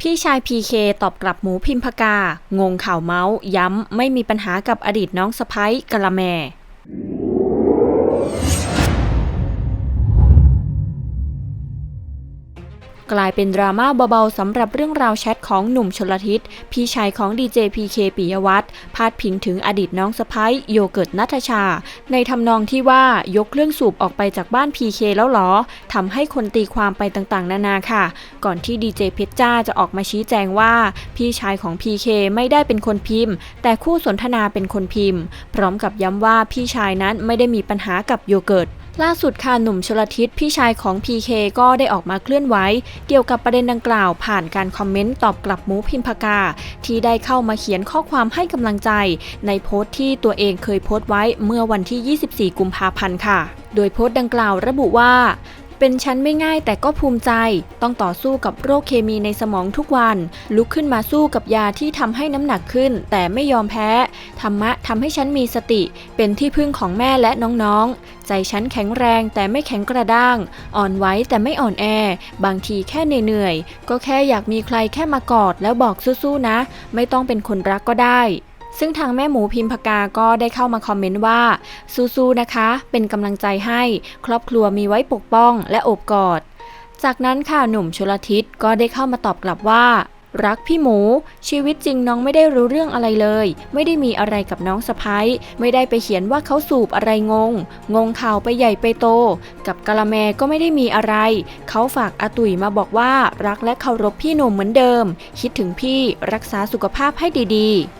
พี่ชายพีเคตอบกลับหมูพิมพกา งงข่าวเมาส์ ย้ำ ไม่มีปัญหากับอดีตน้องสะพ้ยกะละแม กลายเป็นดราม่าเบาๆสำหรับเรื่องราวแชทของหนุ่มชลทิศ พี่ชายของดีเจพีเคปิยวัฒน์พาดพิงถึงอดีตน้องสะพ้ยโยเกิร์ตนัทชา ในทำนองที่ว่ายกเครื่องสูบออกไปจากบ้านพีเคแล้วหรอทำให้คนตีความไปต่างๆ นานาค่ะ ก่อนที่ดีเจเพชรจ้าจะออกมาชี้แจงว่า พี่ชายของพีเคไม่ได้เป็นคนพิมพ์ แต่คู่สนทนาเป็นคนพิมพ์ พร้อมกับย้ำว่าพี่ชายนั้นไม่ได้มีปัญหากับโยเกิร์ต ล่าสุดค่ะหนุ่มชลทิศพี่ชายของ PK ก็ได้ออกมาเคลื่อนไหวเกี่ยวกับประเด็นดังกล่าวผ่านการคอมเมนต์ตอบกลับมูพิมพากา ที่ได้เข้ามาเขียนข้อความให้กำลังใจ ในโพสต์ที่ตัวเองเคยโพสต์ไว้เมื่อวันที่ 24 กุมภาพันธ์ค่ะ โดยโพสต์ดังกล่าวระบุว่า เป็นชั้นไม่ง่ายแต่ก็ภูมิใจ ต้องต่อสู้กับโรคเคมีในสมองทุกวัน ลุกขึ้นมาสู้กับยาที่ทำให้น้ำหนักขึ้น แต่ไม่ยอมแพ้ ธรรมะทำให้ฉันมีสติ เป็นที่พึ่งของแม่และน้องๆ ใจฉันแข็งแรงแต่ไม่แข็งกระด้าง อ่อนไหวแต่ไม่อ่อนแอ บางทีแค่เหนื่อยๆ ก็แค่อยากมีใครแค่มากอดแล้วบอกสู้ๆนะ ไม่ต้องเป็นคนรักก็ได้ ซึ่งทางแม่หมูพิมพกาก็ได้เข้ามาคอมเมนต์ว่า สู้ๆนะคะ เป็นกำลังใจให้ ครอบครัวมีไว้ปกป้องและโอบกอด จากนั้นค่ะหนุ่มชลทิศก็ได้เข้ามาตอบกลับว่า รักพี่หมู ชีวิตจริงน้องไม่ได้รู้เรื่องอะไรเลย ไม่ได้มีอะไรกับน้องสะพ้ยไม่ได้ไปเขียนว่าเขาสูบอะไรงง งงข่าวไปใหญ่ไปโต กับกะละแมก็ไม่ได้มีอะไร เขาฝากอาตุ๋ยมาบอกว่ารักและเคารพพี่หนุ่มเหมือนเดิม คิดถึงพี่รักษาสุขภาพให้ดีๆ